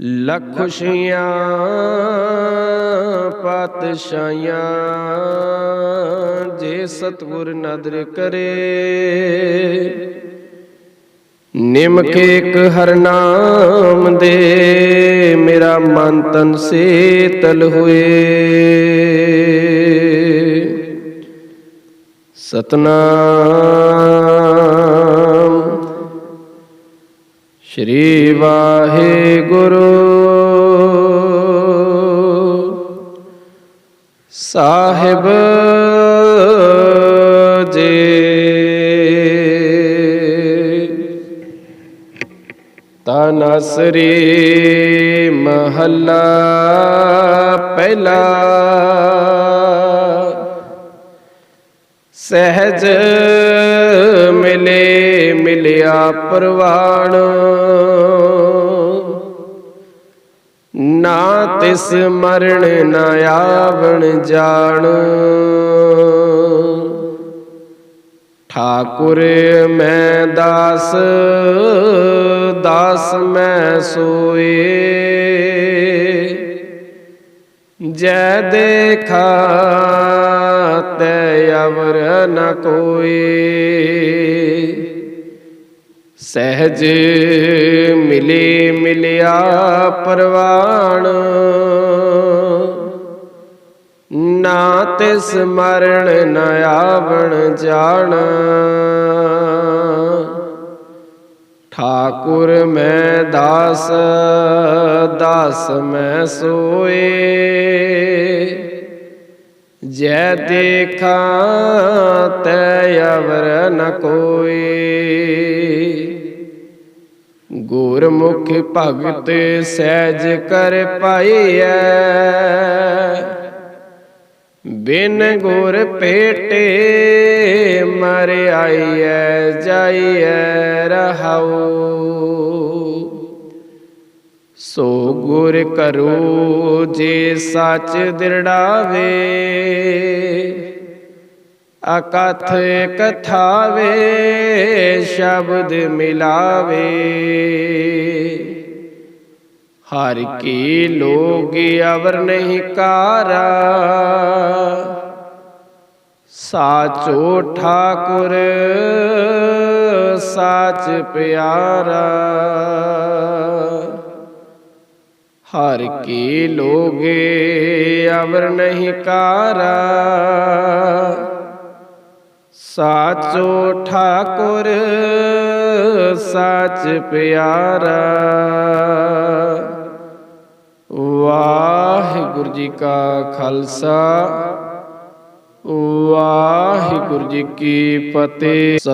ਲੱਖ ਖੁਸ਼ੀਆਂ ਪਾਤਸ਼ਾਹਾਂ ਜੇ ਸਤਿਗੁਰ ਨਦਰ ਕਰੇ। ਨਿਮਕ ਇੱਕ ਹਰ ਨਾਮ ਦੇ, ਮੇਰਾ ਮਨ ਤਨ ਸੀਤਲ ਹੋਏ। ਸਤਨਾਮ ਸ਼੍ਰੀ ਵਾਹਿਗੁਰੂ। ਸਾਹਿਬ ਜੀ। ਤਨਸਰੀ ਮਹੱਲਾ ਪਹਿਲਾ। ਸਹਿਜ ਮਿਲਿਆ ਪ੍ਰਵਾਣ। ਨਾ ਤਿਸ ਮਰਨ ਨਾ ਆਵਣ ਜਾਣ। ਠਾਕੁਰ ਮੈਂ ਦਾਸ ਦਾਸ ਮੈਂ ਸੋਏ। ਜੈ ਦੇਖਾ ਤੈ ਅਵਰ ਨ ਕੋਈ ਸਹਿਜ ਮਿਲੇ ਮਿਲਿਆ ਪਰਵਾਣ। ਨਾ ਤਿਸ ਮਰਨ ਨ ਆਵਣ ਜਾਣ। ਠਾਕੁਰ ਮੈਂ ਦਾਸ ਦਾਸ ਮੈਂ ਸੋਏ। ਜੈ ਦੇਖਾਂ, ਤੈ ਅਵਰ ਨ ਕੋਈ ਗੁਰਮੁਖ ਭਗਤ ਸਹਿਜ ਕਰ ਪਾਈਐ। ਬਿਨ ਗੁਰ ਪੇਟੇ ਮਰ ਆਈਐ, ਜਾਈਐ ਰਹਾਉ। ਸੋ ਗੁਰ ਕਰੋ ਜੇ ਸੱਚ ਦਿਰੜਾਵੇ। ਅਕਥ ਕਥਾਵੇ, ਸ਼ਬਦ ਮਿਲਾਵੇ। ਹਰ ਕੀ ਲੋਗ ਅਵਰ ਨਹੀਂ ਕਾਰਾ। ਸਾਚੋ ਠਾਕੁਰ, ਸਾਚ ਪਿਆਰਾ। ਹਰ ਕੀ ਲੋਗੇ ਅਵਰ ਨਹੀਂ ਕਾਰਾ। ਸਾਚੋ ਠਾਕੁਰ ਸਾਚ ਪਿਆਰਾ। ਵਾਹਿਗੁਰੂ ਜੀ ਕਾ ਖਾਲਸਾ ਵਾਹਿਗੁਰੂ ਜੀ ਕੀ ਫਤਿਹ।